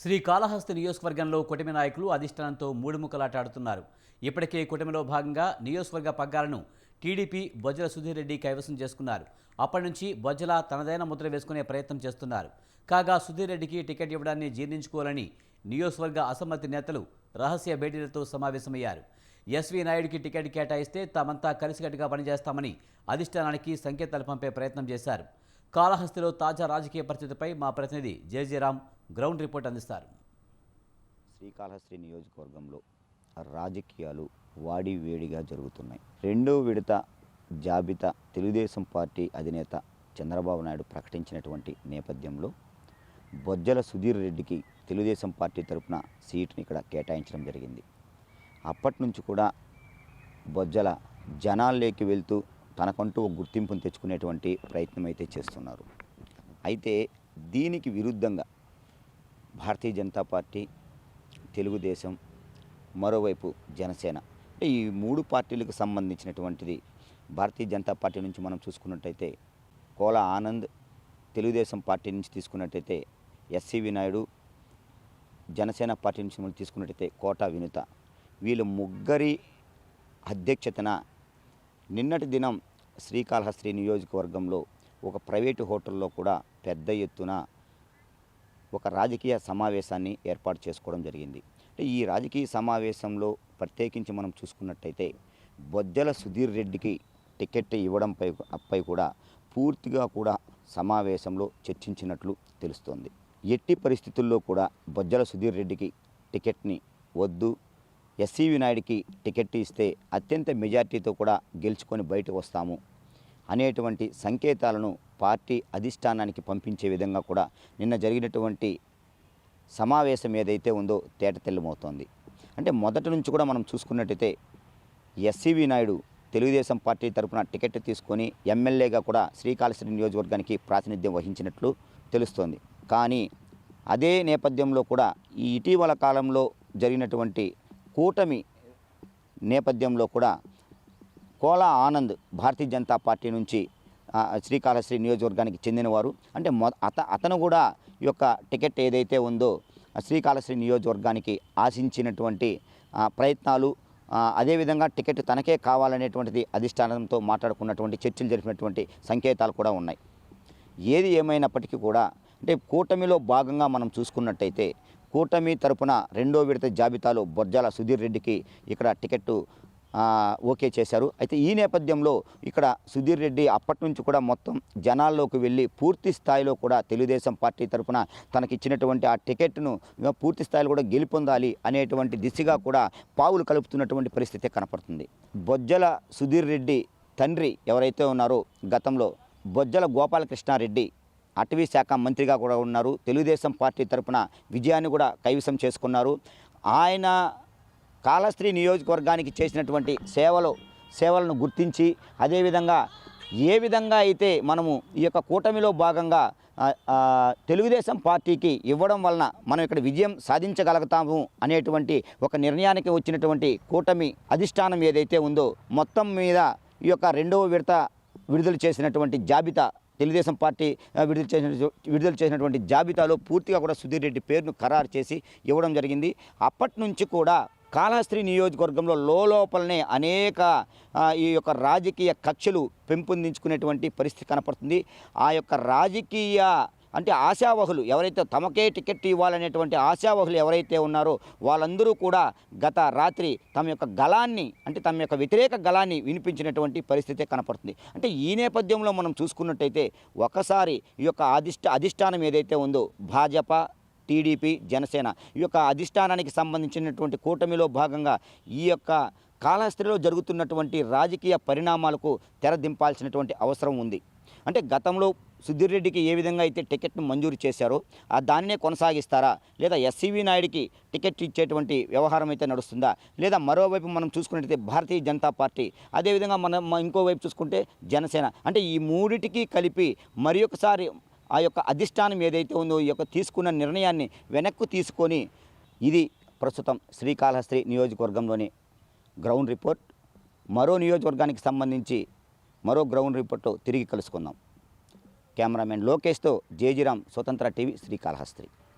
శ్రీకాళహస్తి నియోజకవర్గంలో కూటమి నాయకులు అధిష్టానంతో మూడు ముక్కలాట ఆడుతున్నారు ఇప్పటికే కూటమిలో భాగంగా నియోజకవర్గ పగ్గాలను టీడీపీ బొజ్జల సుధీర్ రెడ్డి కైవసం చేసుకున్నారు. అప్పటి నుంచి బొజ్జల తనదైన ముద్ర వేసుకునే ప్రయత్నం చేస్తున్నారు. కాగా సుధీర్ రెడ్డికి టికెట్ ఇవ్వడాన్ని జీర్ణించుకోవాలని నియోజకవర్గ అసమ్మతి నేతలు రహస్య భేటీలతో సమావేశమయ్యారు. ఎస్వి నాయుడికి టికెట్ కేటాయిస్తే తామంతా కలిసికట్టుగా పనిచేస్తామని అధిష్టానానికి సంకేతాలు పంపే ప్రయత్నం చేశారు. కాళహస్తిలో తాజా రాజకీయ పరిస్థితిపై మా ప్రతినిధి జేజీరామ్ గ్రౌండ్ రిపోర్ట్ అందిస్తారు. శ్రీకాళహస్తి నియోజకవర్గంలో రాజకీయాలు వాడి వేడిగా జరుగుతున్నాయి. రెండో విడత జాబితా తెలుగుదేశం పార్టీ అధినేత చంద్రబాబు నాయుడు ప్రకటించినటువంటి నేపథ్యంలో బొజ్జల సుధీర్ రెడ్డికి తెలుగుదేశం పార్టీ తరపున సీట్ని ఇక్కడ కేటాయించడం జరిగింది. అప్పటి నుంచి కూడా బొజ్జల జనాల్లోకి వెళ్తూ తనకంటూ ఒక గుర్తింపును తెచ్చుకునేటువంటి ప్రయత్నం అయితే చేస్తున్నారు. అయితే దీనికి విరుద్ధంగా భారతీయ జనతా పార్టీ తెలుగుదేశం మరోవైపు జనసేన. అంటే ఈ మూడు పార్టీలకు సంబంధించినటువంటిది భారతీయ జనతా పార్టీ నుంచి మనం చూసుకున్నట్టయితే కోల ఆనంద్ తెలుగుదేశం పార్టీ నుంచి తీసుకున్నట్టయితే ఎస్సివి నాయుడు జనసేన పార్టీ నుంచి మనం తీసుకున్నట్టయితే కోట వినుత. వీళ్ళ ముగ్గురి అధ్యక్షతన నిన్నటి దినం శ్రీకాళహస్తి నియోజకవర్గంలో ఒక ప్రైవేటు హోటల్లో కూడా పెద్ద ఎత్తున ఒక రాజకీయ సమావేశాన్ని ఏర్పాటు చేసుకోవడం జరిగింది. ఈ రాజకీయ సమావేశంలో ప్రత్యేకించి మనం చూసుకున్నట్టయితే బొజ్జల సుధీర్ రెడ్డికి టికెట్ ఇవ్వడంపై పై కూడా పూర్తిగా కూడా సమావేశంలో చర్చించినట్లు తెలుస్తోంది. ఎట్టి పరిస్థితుల్లో కూడా బొజ్జల సుధీర్ రెడ్డికి టికెట్ని వద్దు. ఎస్సీవి నాయుడికి టికెట్ ఇస్తే అత్యంత మెజార్టీతో కూడా గెలుచుకొని బయటకు వస్తాము అనేటువంటి సంకేతాలను పార్టీ అధిష్టానానికి పంపించే విధంగా కూడా నిన్న జరిగినటువంటి సమావేశం ఏదైతే ఉందో తేటతెల్లమవుతోంది. అంటే మొదటి నుంచి కూడా మనం చూసుకున్నట్టయితే ఎస్సీవి నాయుడు తెలుగుదేశం పార్టీ తరపున టికెట్ తీసుకొని ఎమ్మెల్యేగా కూడా శ్రీకాళహస్తి నియోజకవర్గానికి ప్రాతినిధ్యం వహించినట్లు తెలుస్తోంది. కానీ అదే నేపథ్యంలో కూడా ఈ ఇటీవల కాలంలో జరిగినటువంటి కూటమి నేపథ్యంలో కూడా కోలా ఆనంద్ భారతీయ జనతా పార్టీ నుంచి శ్రీకాళహస్తి నియోజకవర్గానికి చెందినవారు. అంటే మొ అత అతను కూడా ఈ యొక్క టికెట్ ఏదైతే ఉందో శ్రీకాళహస్తి నియోజకవర్గానికి ఆశించినటువంటి ప్రయత్నాలు అదేవిధంగా టికెట్ తనకే కావాలనేటువంటిది అధిష్టానంతో మాట్లాడుకున్నటువంటి చర్చలు జరిపినటువంటి సంకేతాలు కూడా ఉన్నాయి. ఏది ఏమైనప్పటికీ కూడా అంటే కూటమిలో భాగంగా మనం చూసుకున్నట్టయితే కూటమి తరపున రెండో విడత జాబితాలో బొర్జాల సుధీర్ రెడ్డికి ఇక్కడ టికెట్టు ఓకే చేశారు. అయితే ఈ నేపథ్యంలో ఇక్కడ సుధీర్ రెడ్డి అప్పటి నుంచి కూడా మొత్తం జనాల్లోకి వెళ్ళి పూర్తి స్థాయిలో కూడా తెలుగుదేశం పార్టీ తరపున తనకిచ్చినటువంటి ఆ టికెట్ను పూర్తి స్థాయిలో కూడా గెలుపొందాలి అనేటువంటి దిశగా కూడా పావులు కలుపుతున్నటువంటి పరిస్థితి కనపడుతుంది. బొజ్జల సుధీర్ రెడ్డి తండ్రి ఎవరైతే ఉన్నారో గతంలో బొజ్జల గోపాలకృష్ణారెడ్డి అటవీ శాఖ మంత్రిగా కూడా ఉన్నారు. తెలుగుదేశం పార్టీ తరపున విజయాన్ని కూడా కైవసం చేసుకున్నారు. ఆయన కాళస్త్రీ నియోజకవర్గానికి చేసినటువంటి సేవలు సేవలను గుర్తించి అదేవిధంగా ఏ విధంగా అయితే మనము ఈ యొక్క కూటమిలో భాగంగా తెలుగుదేశం పార్టీకి ఇవ్వడం వలన మనం ఇక్కడ విజయం సాధించగలుగుతాము అనేటువంటి ఒక నిర్ణయానికి వచ్చినటువంటి కూటమి అధిష్టానం ఏదైతే ఉందో మొత్తం మీద ఈ యొక్క రెండవ విడత విడుదల చేసినటువంటి జాబితా తెలుగుదేశం పార్టీ విడుదల చేసిన విడుదల చేసినటువంటి జాబితాలో పూర్తిగా కూడా సుధీర్ రెడ్డి పేరును ఖరారు చేసి ఇవ్వడం జరిగింది. అప్పటి నుంచి కూడా కాళహస్త్రి నియోజకవర్గంలో లోపలనే అనేక ఈ యొక్క రాజకీయ కక్షలు పెంపొందించుకునేటువంటి పరిస్థితి కనపడుతుంది. ఆ యొక్క రాజకీయ అంటే ఆశావహులు ఎవరైతే తమకే టికెట్ ఇవ్వాలనేటువంటి ఆశావహులు ఎవరైతే ఉన్నారో వాళ్ళందరూ కూడా గత రాత్రి తమ యొక్క గళాన్ని అంటే తమ యొక్క వ్యతిరేక గళాన్ని వినిపించినటువంటి పరిస్థితి కనపడుతుంది. అంటే ఈ నేపథ్యంలో మనం చూసుకున్నట్టయితే ఒకసారి ఈ యొక్క అధిష్ట అధిష్టానం ఏదైతే ఉందో భాజపా టీడీపీ జనసేన ఈ యొక్క అధిష్టానానికి సంబంధించినటువంటి కూటమిలో భాగంగా ఈ యొక్క కాళహస్తిలో జరుగుతున్నటువంటి రాజకీయ పరిణామాలకు తెరదింపాల్సినటువంటి అవసరం ఉంది. అంటే గతంలో సుధీర్ రెడ్డికి ఏ విధంగా అయితే టికెట్ను మంజూరు చేశారో ఆ దానినే కొనసాగిస్తారా? లేదా ఎస్సీవీ నాయుడికి టికెట్ ఇచ్చేటువంటి వ్యవహారం అయితే నడుస్తుందా? లేదా మరోవైపు మనం చూసుకున్నట్టయితే భారతీయ జనతా పార్టీ అదేవిధంగా మనం ఇంకోవైపు చూసుకుంటే జనసేన. అంటే ఈ మూడిటికి కలిపి మరి ఒకసారి ఆ యొక్క అధిష్టానం ఏదైతే ఉందో ఈ యొక్క తీసుకున్న నిర్ణయాన్ని వెనక్కు తీసుకొని ఇది ప్రస్తుతం శ్రీకాళహస్తి నియోజకవర్గంలోని గ్రౌండ్ రిపోర్ట్. మరో నియోజకవర్గానికి సంబంధించి మరో గ్రౌండ్ రిపోర్టు తిరిగి కలుసుకుందాం. కెమెరామెన్ లోకేష్తో జేజీరామ్ స్వతంత్ర టీవీ శ్రీకాళహస్తి.